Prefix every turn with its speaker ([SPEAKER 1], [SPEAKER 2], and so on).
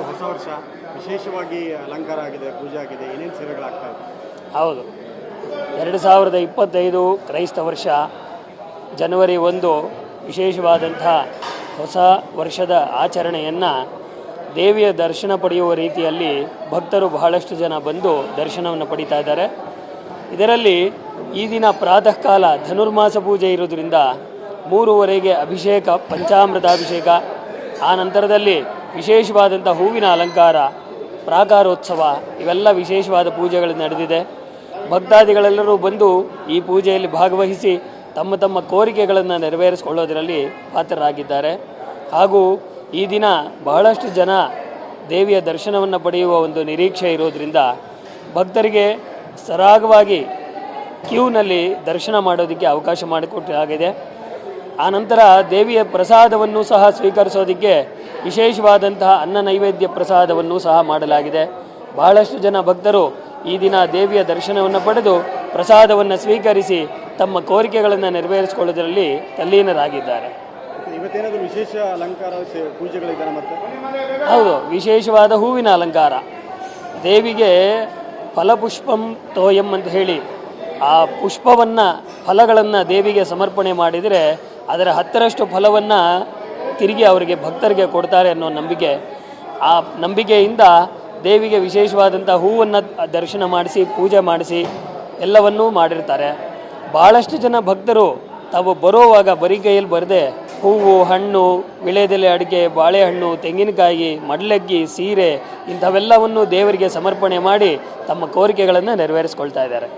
[SPEAKER 1] ಇವತ್ತು ಹೊಸ ವರ್ಷ ವಿಶೇಷವಾಗಿ ಅಲಂಕಾರ ಆಗಿದೆ, ಪೂಜೆ ಆಗಿದೆ, ಏನೇನು ಸೇವೆಗಳಾಗ್ತಾ ಇದೆ?
[SPEAKER 2] ಹೌದು. ಎರಡು ಸಾವಿರದ ಇಪ್ಪತ್ತೈದು ಕ್ರೈಸ್ತ ವರ್ಷ ಜನವರಿ ಒಂದು ವಿಶೇಷವಾದಂಥ ಹೊಸ ವರ್ಷದ ಆಚರಣೆಯನ್ನು ದೇವಿಯ ದರ್ಶನ ಪಡೆಯುವ ರೀತಿಯಲ್ಲಿ ಭಕ್ತರು ಬಹಳಷ್ಟು ಜನ ಬಂದು ದರ್ಶನವನ್ನು ಪಡಿತಾ ಇದ್ದಾರೆ. ಇದರಲ್ಲಿ ಈ ದಿನ ಪ್ರಾತಃ ಕಾಲ ಧನುರ್ಮಾಸ ಪೂಜೆ ಇರೋದ್ರಿಂದ ಮೂರುವರೆಗೆ ಅಭಿಷೇಕ, ಪಂಚಾಮೃತಾಭಿಷೇಕ, ಆ ನಂತರದಲ್ಲಿ ವಿಶೇಷವಾದಂಥ ಹೂವಿನ ಅಲಂಕಾರ ಪ್ರಾಕಾರೋತ್ಸವ ಇವೆಲ್ಲ ವಿಶೇಷವಾದ ಪೂಜೆಗಳು ನಡೆದಿದೆ. ಭಕ್ತಾದಿಗಳೆಲ್ಲರೂ ಬಂದು ಈ ಪೂಜೆಯಲ್ಲಿ ಭಾಗವಹಿಸಿ ತಮ್ಮ ತಮ್ಮ ಕೋರಿಕೆಗಳನ್ನು ನೆರವೇರಿಸಿಕೊಳ್ಳೋದರಲ್ಲಿ ಪಾತ್ರರಾಗಿದ್ದಾರೆ. ಹಾಗೂ ಈ ದಿನ ಬಹಳಷ್ಟು ಜನ ದೇವಿಯ ದರ್ಶನವನ್ನು ಪಡೆಯುವ ಒಂದು ನಿರೀಕ್ಷೆ ಇರೋದರಿಂದ ಭಕ್ತರಿಗೆ ಸರಾಗವಾಗಿ ಕ್ಯೂನಲ್ಲಿ ದರ್ಶನ ಮಾಡೋದಕ್ಕೆ ಅವಕಾಶ ಮಾಡಿಕೊಟ್ಟಾಗಿದೆ. ಆ ನಂತರ ದೇವಿಯ ಪ್ರಸಾದವನ್ನು ಸಹ ಸ್ವೀಕರಿಸೋದಕ್ಕೆ ವಿಶೇಷವಾದಂತಹ ಅನ್ನ ನೈವೇದ್ಯ ಪ್ರಸಾದವನ್ನು ಸಹ ಮಾಡಲಾಗಿದೆ. ಬಹಳಷ್ಟು ಜನ ಭಕ್ತರು ಈ ದಿನ ದೇವಿಯ ದರ್ಶನವನ್ನು ಪಡೆದು ಪ್ರಸಾದವನ್ನು ಸ್ವೀಕರಿಸಿ ತಮ್ಮ ಕೋರಿಕೆಗಳನ್ನು ನೆರವೇರಿಸಿಕೊಳ್ಳೋದರಲ್ಲಿ ತಲ್ಲೀನರಾಗಿದ್ದಾರೆ.
[SPEAKER 1] ಇವತ್ತೇನಾದರೂ ವಿಶೇಷ ಅಲಂಕಾರ
[SPEAKER 2] ಹೌದು ವಿಶೇಷವಾದ ಹೂವಿನ ಅಲಂಕಾರ. ದೇವಿಗೆ ಫಲಪುಷ್ಪಂ ತೋಯಂ ಅಂತ ಹೇಳಿ ಆ ಪುಷ್ಪವನ್ನು ಫಲಗಳನ್ನು ದೇವಿಗೆ ಸಮರ್ಪಣೆ ಮಾಡಿದರೆ ಅದರ ಹತ್ತರಷ್ಟು ಫಲವನ್ನು ತಿರುಗಿ ಅವರಿಗೆ ಭಕ್ತರಿಗೆ ಕೊಡ್ತಾರೆ ಅನ್ನೋ ನಂಬಿಕೆ. ಆ ನಂಬಿಕೆಯಿಂದ ದೇವಿಗೆ ವಿಶೇಷವಾದಂಥ ಹೂವನ್ನು ದರ್ಶನ ಮಾಡಿಸಿ, ಪೂಜೆ ಮಾಡಿಸಿ ಎಲ್ಲವನ್ನೂ ಮಾಡಿರ್ತಾರೆ. ಭಾಳಷ್ಟು ಜನ ಭಕ್ತರು ತಾವು ಬರೋವಾಗ ಬರೀ ಕೈಯಲ್ಲಿ ಬರದೆ ಹೂವು, ಹಣ್ಣು, ವಿಳೆದೆಲೆ ಅಡಿಕೆ, ಬಾಳೆಹಣ್ಣು, ತೆಂಗಿನಕಾಯಿ, ಮಡ್ಲಗ್ಗಿ, ಸೀರೆ ಇಂಥವೆಲ್ಲವನ್ನು ದೇವರಿಗೆ ಸಮರ್ಪಣೆ ಮಾಡಿ ತಮ್ಮ ಕೋರಿಕೆಗಳನ್ನು ನೆರವೇರಿಸ್ಕೊಳ್ತಾ ಇದ್ದಾರೆ.